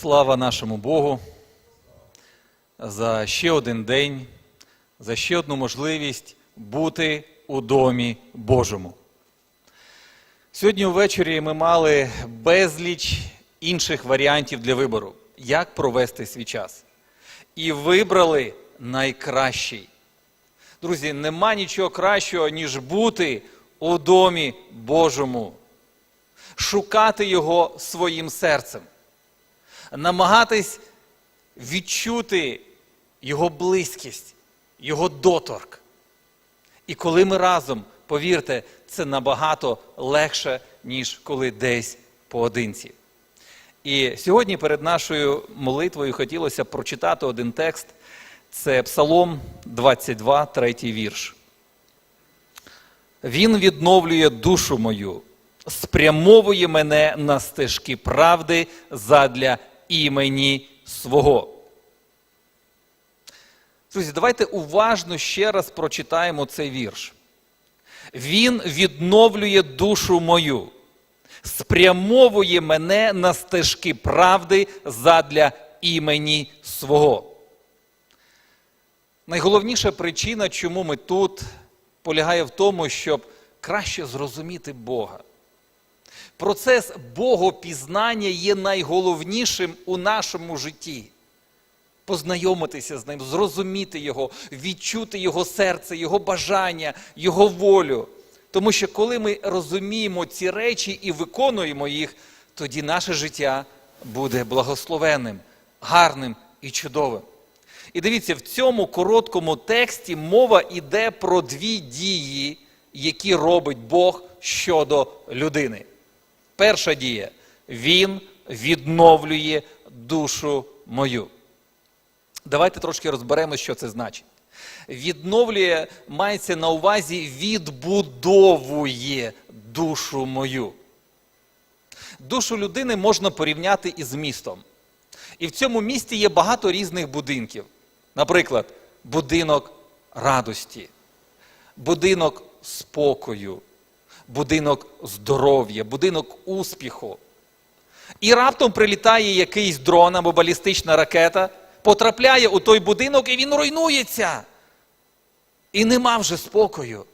Слава нашому Богу за ще один день, за ще одну можливість бути у домі Божому. Сьогодні ввечері ми мали безліч інших варіантів для вибору, як провести свій час. І вибрали найкращий. Друзі, нема нічого кращого, ніж бути у домі Божому, шукати його своїм серцем намагатись відчути Його близькість, Його доторк. І коли ми разом, повірте, це набагато легше, ніж коли десь поодинці. І сьогодні перед нашою молитвою хотілося прочитати один текст. Це Псалом 22, третій вірш. Він відновлює душу мою, спрямовує мене на стежки правди задля імені свого. Друзі, давайте уважно ще раз прочитаємо цей вірш. Він відновлює душу мою, спрямовує мене на стежки правди задля імені свого. Найголовніша причина, чому ми тут, полягає в тому, щоб краще зрозуміти Бога. Процес богопізнання є найголовнішим у нашому житті. Познайомитися з ним, зрозуміти його, відчути його серце, його бажання, його волю. Тому що коли ми розуміємо ці речі і виконуємо їх, тоді наше життя буде благословенним, гарним і чудовим. І дивіться, в цьому короткому тексті мова йде про дві дії, які робить Бог щодо людини. Перша дія Він відновлює душу мою. Давайте трошки розберемо, що це значить. Відновлює мається на увазі відбудовує душу мою. Душу людини можна порівняти із містом. І в цьому місті є багато різних будинків. Наприклад, будинок радості, будинок спокою, будинок здоров'я, будинок успіху. І раптом прилітає якийсь дрон або балістична ракета, потрапляє у той будинок і він руйнується. І нема вже спокою,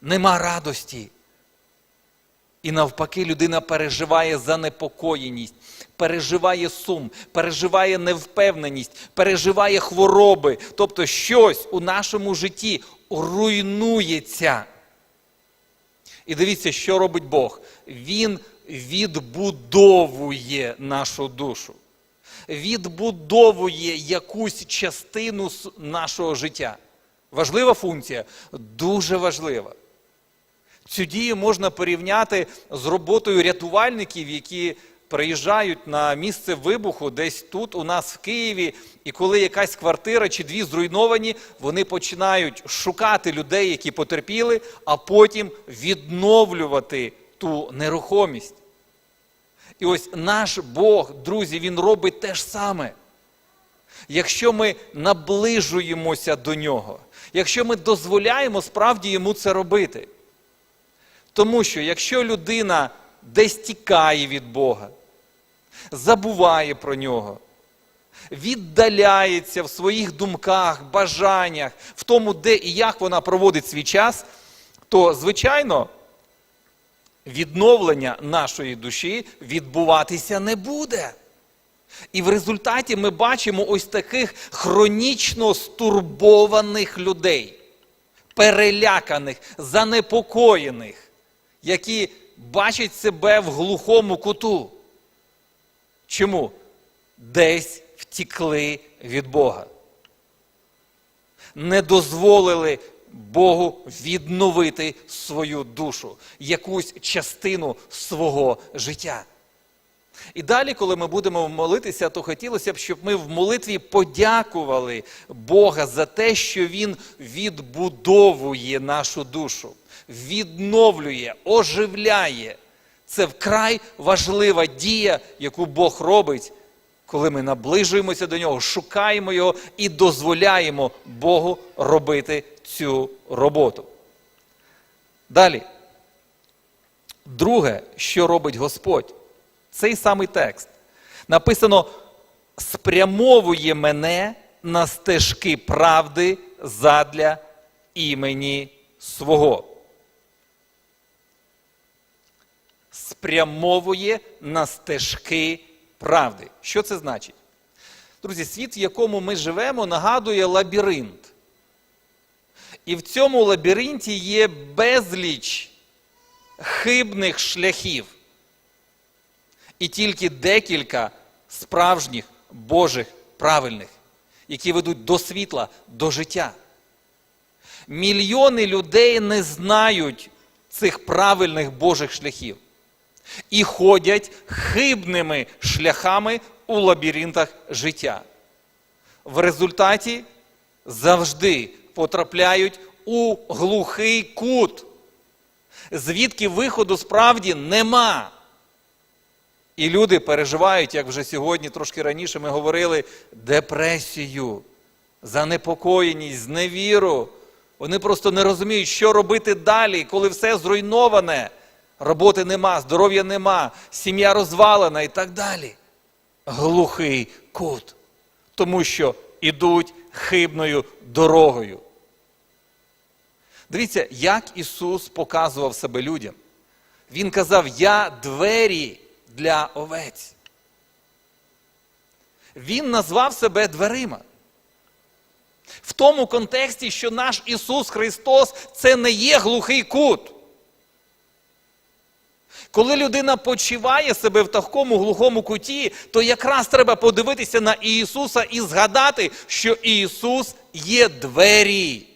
нема радості. І навпаки, людина переживає занепокоєність, переживає сум, переживає невпевненість, переживає хвороби. Тобто щось у нашому житті руйнується. І дивіться, що робить Бог. Він відбудовує нашу душу, відбудовує якусь частину нашого життя. Важлива функція, дуже важлива. Цю дію можна порівняти з роботою рятувальників, які приїжджають на місце вибуху десь тут, у нас в Києві, і коли якась квартира чи дві зруйновані, вони починають шукати людей, які потерпіли, а потім відновлювати ту нерухомість. І ось наш Бог, друзі, Він робить те ж саме. Якщо ми наближуємося до нього, якщо ми дозволяємо справді йому це робити. Тому що якщо людина десь тікає від Бога, забуває про нього, віддаляється в своїх думках, бажаннях, в тому, де і як вона проводить свій час, то, звичайно, відновлення нашої душі відбуватися не буде. І в результаті ми бачимо ось таких хронічно стурбованих людей, переляканих, занепокоєних, які бачать себе в глухому куту. Чому? Десь втікли від Бога. Не дозволили Богу відновити свою душу, якусь частину свого життя. І далі, коли ми будемо молитися, то хотілося б, щоб ми в молитві подякували Бога за те, що Він відбудовує нашу душу, відновлює, оживляє. Це вкрай важлива дія, яку Бог робить, коли ми наближуємося до нього, шукаємо його і дозволяємо Богу робити цю роботу. Далі. Друге, що робить Господь, цей самий текст. Написано: спрямовує мене на стежки правди задля імені свого. Спрямовує на стежки правди. Що це значить? Друзі, світ, в якому ми живемо, нагадує лабіринт. І в цьому лабіринті є безліч хибних шляхів. І тільки декілька справжніх Божих правильних, які ведуть до світла, до життя. Мільйони людей не знають цих правильних Божих шляхів і ходять хибними шляхами у лабіринтах життя. В результаті завжди потрапляють у глухий кут, звідки виходу справді нема. І люди переживають, як вже сьогодні, трошки раніше ми говорили, депресію, занепокоєність, зневіру. Вони просто не розуміють, що робити далі, коли все зруйноване. Роботи нема, здоров'я нема, сім'я розвалена і так далі. Глухий кут. Тому що ідуть хибною дорогою. Дивіться, як Ісус показував себе людям. Він казав: Я двері для овець. Він назвав себе дверима. В тому контексті, що наш Ісус Христос це не є глухий кут. Коли людина почиває себе в такому глухому куті, то якраз треба подивитися на Ісуса і згадати, що Ісус є двері,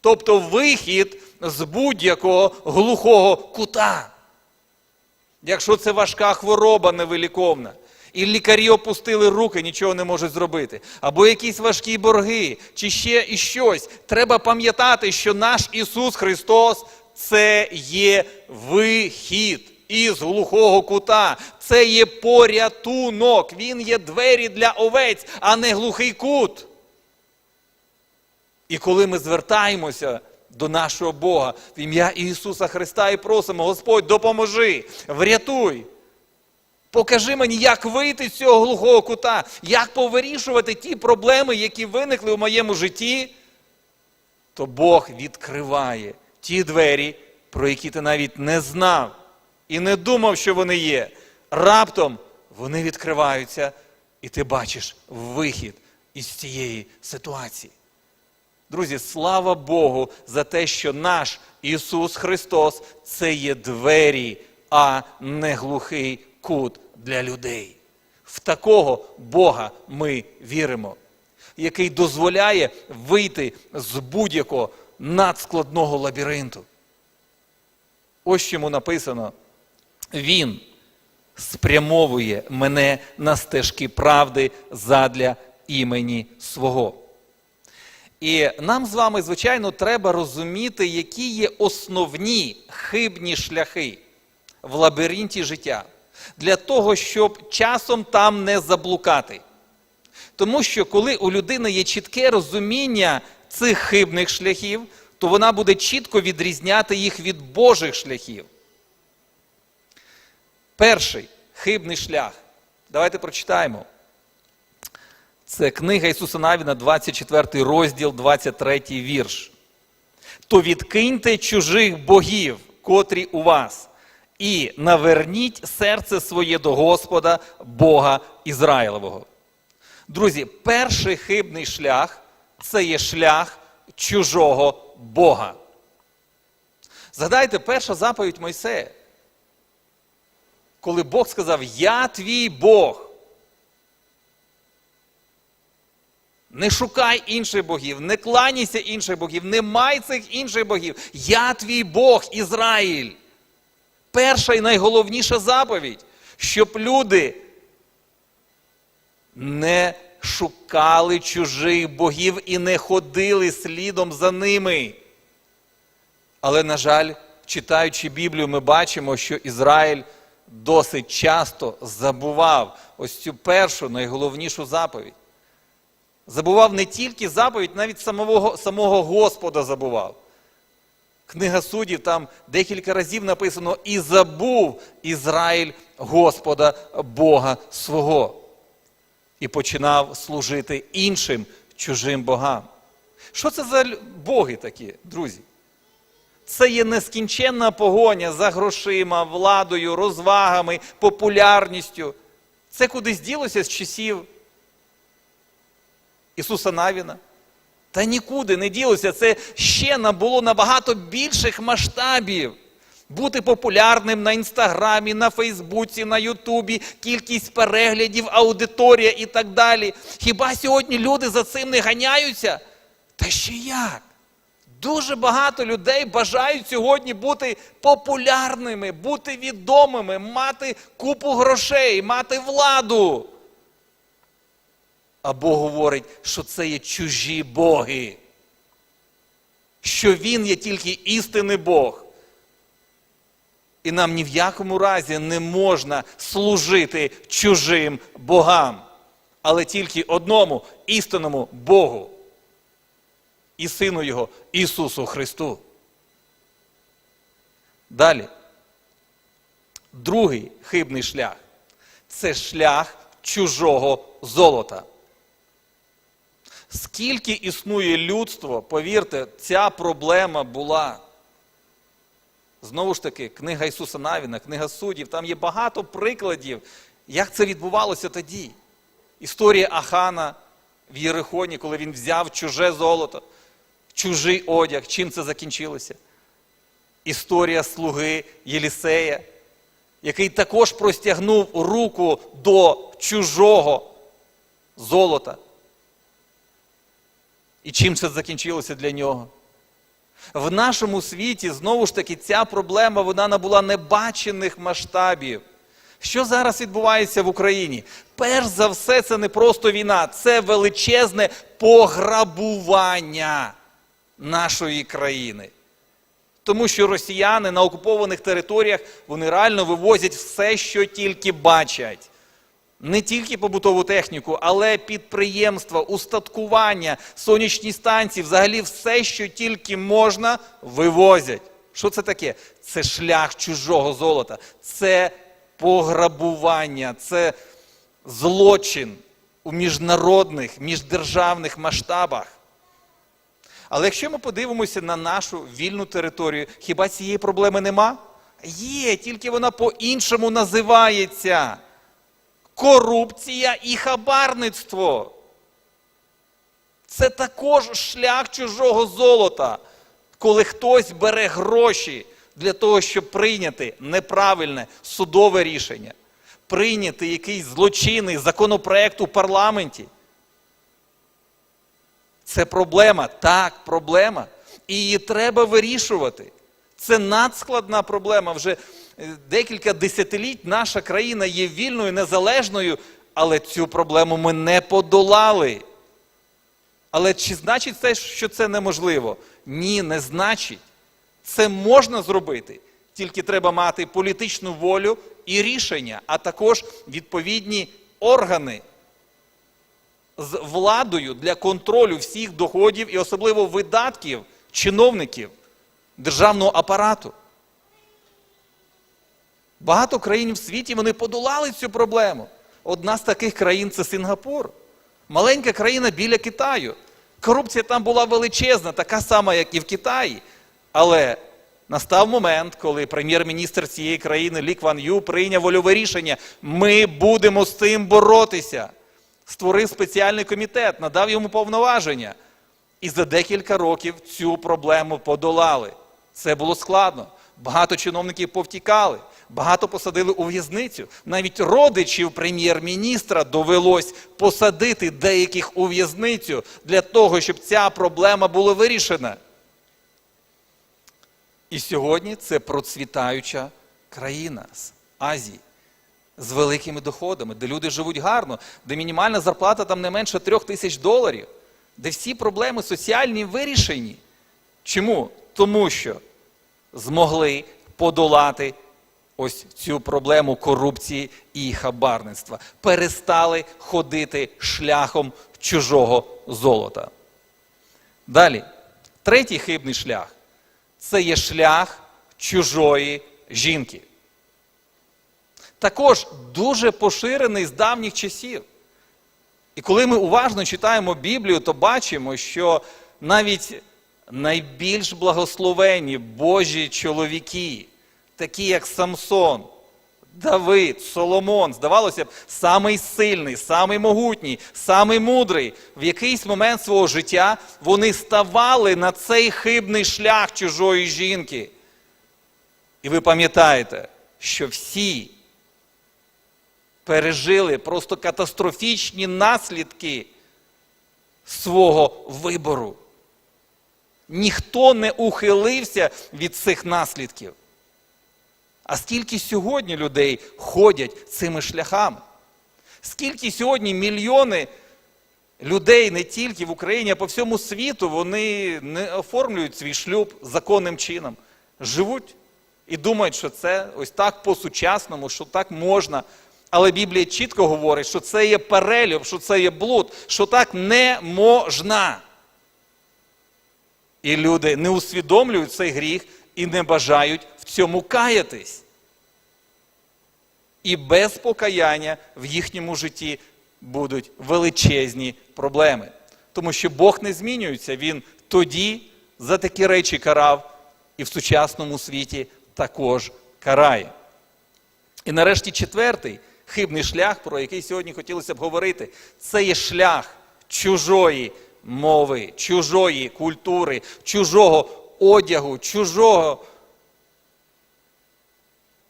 тобто вихід з будь-якого глухого кута. Якщо це важка хвороба невиліковна, і лікарі опустили руки, нічого не можуть зробити, або якісь важкі борги, чи ще і щось, треба пам'ятати, що наш Ісус Христос це є вихід із глухого кута, це є порятунок, Він є двері для овець, а не глухий кут. І коли ми звертаємося до нашого Бога в ім'я Ісуса Христа і просимо, Господь, допоможи, врятуй. Покажи мені, як вийти з цього глухого кута, як повирішувати ті проблеми, які виникли у моєму житті, то Бог відкриває ті двері, про які ти навіть не знав і не думав, що вони є. Раптом вони відкриваються, і ти бачиш вихід із цієї ситуації. Друзі, слава Богу за те, що наш Ісус Христос це є двері, а не глухий кут для людей. В такого Бога ми віримо, який дозволяє вийти з будь-якого надскладного лабіринту. Ось чому написано: Він спрямовує мене на стежки правди задля імені свого. І нам з вами, звичайно, треба розуміти, які є основні хибні шляхи в лабіринті життя, для того, щоб часом там не заблукати. Тому що коли у людини є чітке розуміння цих хибних шляхів, то вона буде чітко відрізняти їх від Божих шляхів. Перший хибний шлях. Давайте прочитаємо. Це книга Ісуса Навіна, 24 розділ, 23 вірш. То відкиньте чужих богів, котрі у вас, і наверніть серце своє до Господа, Бога Ізраїлового. Друзі, перший хибний шлях це є шлях чужого Бога. Згадайте, перша заповідь Мойсея. Коли Бог сказав: Я твій Бог. Не шукай інших богів, не кланяйся інших богів, не май цих інших богів. Я твій Бог, Ізраїль. Перша і найголовніша заповідь, щоб люди не шукали чужих богів і не ходили слідом за ними. Але, на жаль, читаючи Біблію, ми бачимо, що Ізраїль досить часто забував ось цю першу найголовнішу заповідь. Забував не тільки заповідь, навіть самого, самого Господа забував. Книга суддів, там декілька разів написано і забув Ізраїль Господа Бога свого. І починав служити іншим чужим богам. Що це за боги такі, друзі? Це є нескінченна погоня за грошима, владою, розвагами, популярністю. Це кудись ділося з часів Ісуса Навіна. Та нікуди не ділося. Це ще набуло набагато більших масштабів. Бути популярним на інстаграмі, на Фейсбуці, на Ютубі, кількість переглядів, аудиторія і так далі. Хіба сьогодні люди за цим не ганяються? Та ще як? Дуже багато людей бажають сьогодні бути популярними, бути відомими, мати купу грошей, мати владу. А Бог говорить, що це є чужі боги, що Він є тільки істинний Бог. І нам ні в якому разі не можна служити чужим богам, але тільки одному істинному Богу і Сину Його Ісусу Христу. Далі. Другий хибний шлях це шлях чужого золота. Скільки існує людство, повірте, ця проблема була. Знову ж таки, книга Ісуса Навіна, книга суддів, там є багато прикладів, як це відбувалося тоді. Історія Ахана в Єрихоні, коли він взяв чуже золото, чужий одяг. Чим це закінчилося? Історія слуги Єлісея, який також простягнув руку до чужого золота. І чим це закінчилося для нього? В нашому світі знову ж таки ця проблема вона набула небачених масштабів. Що зараз відбувається в Україні? Перш за все, це не просто війна, це величезне пограбування нашої країни. Тому що росіяни на окупованих територіях вони реально вивозять все, що тільки бачать. Не тільки побутову техніку, але підприємства, устаткування, сонячні станції, взагалі все, що тільки можна, вивозять. Що це таке? Це шлях чужого золота, це пограбування, це злочин у міжнародних, міждержавних масштабах. Але якщо ми подивимося на нашу вільну територію, хіба цієї проблеми нема? Є, тільки вона по-іншому називається корупція і хабарництво. Це також шлях чужого золота, коли хтось бере гроші для того, щоб прийняти неправильне судове рішення, прийняти якийсь злочинний законопроект у парламенті. Це проблема, так, проблема. І її треба вирішувати. Це надскладна проблема. Вже е, декілька десятиліть наша країна є вільною, незалежною, але цю проблему ми не подолали. Але чи значить це, що це неможливо? Ні, не значить. Це можна зробити. Тільки треба мати політичну волю і рішення, а також відповідні органи з владою для контролю всіх доходів і особливо видатків чиновників державного апарату. Багато країн в світі вони подолали цю проблему. Одна з таких країн це Сингапур. Маленька країна біля Китаю. Корупція там була величезна, така сама, як і в Китаї. Але настав момент, коли прем'єр-міністр цієї країни Лі Кван Ю прийняв вольове рішення: ми будемо з цим боротися. Створив спеціальний комітет, надав йому повноваження. І за декілька років цю проблему подолали. Це було складно. Багато чиновників повтікали, багато посадили у в'язницю. Навіть родичів прем'єр-міністра довелось посадити деяких у в'язницю для того, щоб ця проблема була вирішена. І сьогодні це процвітаюча країна з Азії. З великими доходами, де люди живуть гарно, де мінімальна зарплата там не менше трьох тисяч доларів, де всі проблеми соціальні вирішені. Чому? Тому що змогли подолати ось цю проблему корупції і хабарництва. Перестали ходити шляхом чужого золота. Далі, третій хибний шлях це є шлях чужої жінки. Також дуже поширений з давніх часів. І коли ми уважно читаємо Біблію, то бачимо, що навіть найбільш благословені Божі чоловіки, такі як Самсон, Давид, Соломон, здавалося б, самий сильний, самий могутній, самий мудрий, в якийсь момент свого життя вони ставали на цей хибний шлях чужої жінки. І ви пам'ятаєте, що всі пережили просто катастрофічні наслідки свого вибору. Ніхто не ухилився від цих наслідків. А скільки сьогодні людей ходять цими шляхами? Скільки сьогодні мільйони людей не тільки в Україні, а по всьому світу, вони не оформлюють свій шлюб законним чином, живуть і думають, що це ось так по-сучасному, що так можна. Але Біблія чітко говорить, що це є перелюб, що це є блуд, що так не можна. І люди не усвідомлюють цей гріх і не бажають в цьому каятись. І без покаяння в їхньому житті будуть величезні проблеми. Тому що Бог не змінюється, Він тоді за такі речі карав, і в сучасному світі також карає. І нарешті четвертий хибний шлях, про який сьогодні хотілося б говорити, це є шлях чужої мови, чужої культури, чужого одягу, чужого,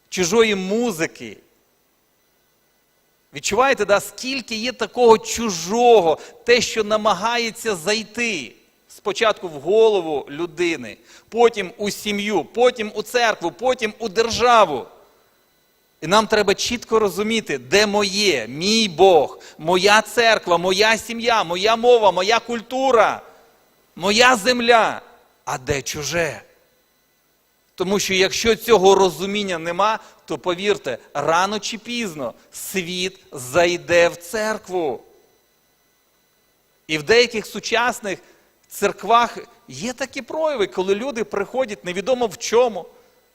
чужої музики. Відчуваєте, да, скільки є такого чужого, те, що намагається зайти спочатку в голову людини, потім у сім'ю, потім у церкву, потім у державу. І нам треба чітко розуміти, де моє, мій Бог, моя церква, моя сім'я, моя мова, моя культура, моя земля, а де чуже. Тому що якщо цього розуміння нема, то повірте, рано чи пізно світ зайде в церкву. І в деяких сучасних церквах є такі прояви, коли люди приходять невідомо в чому,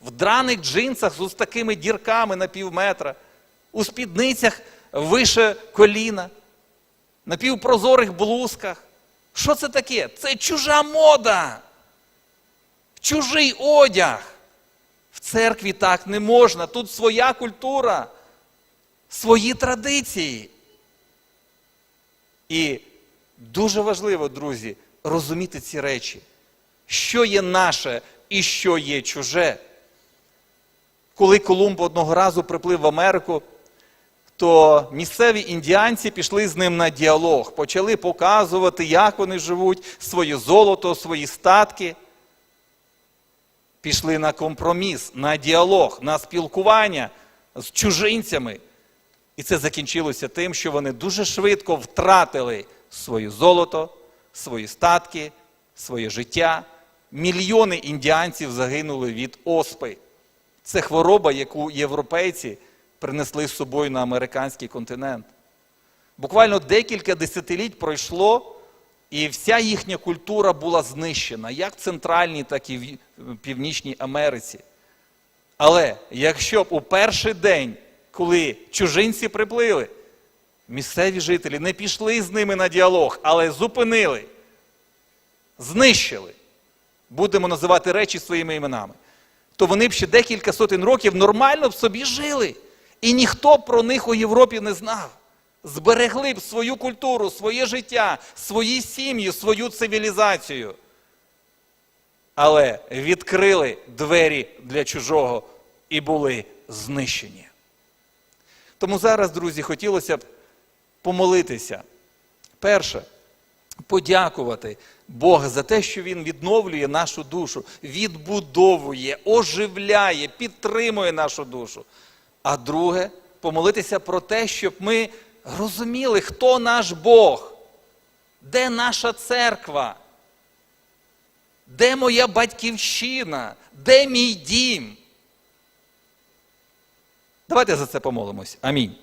в драних джинсах з такими дірками на пів метра, у спідницях вище коліна, на півпрозорих блузках. Що це таке? Це чужа мода, чужий одяг. В церкві так не можна. Тут своя культура, свої традиції. І дуже важливо, друзі, розуміти ці речі, що є наше і що є чуже. Коли Колумб одного разу приплив в Америку, то місцеві індіанці пішли з ним на діалог, почали показувати, як вони живуть, своє золото, свої статки. Пішли на компроміс, на діалог, на спілкування з чужинцями. І це закінчилося тим, що вони дуже швидко втратили своє золото, свої статки, своє життя. Мільйони індіанців загинули від оспи. Це хвороба, яку європейці принесли з собою на американський континент. Буквально декілька десятиліть пройшло, і вся їхня культура була знищена, як в Центральній, так і в Північній Америці. Але якщо б у перший день, коли чужинці приплили, місцеві жителі не пішли з ними на діалог, але зупинили, знищили, будемо називати речі своїми іменами, то вони б ще декілька сотень років нормально в собі жили. І ніхто про них у Європі не знав. Зберегли б свою культуру, своє життя, свої сім'ї, свою цивілізацію. Але відкрили двері для чужого і були знищені. Тому зараз, друзі, хотілося б помолитися. Перше, подякувати Бога за те, що Він відновлює нашу душу, відбудовує, оживляє, підтримує нашу душу. А друге, помолитися про те, щоб ми розуміли, хто наш Бог, де наша церква, де моя батьківщина, де мій дім. Давайте за це помолимось. Амінь.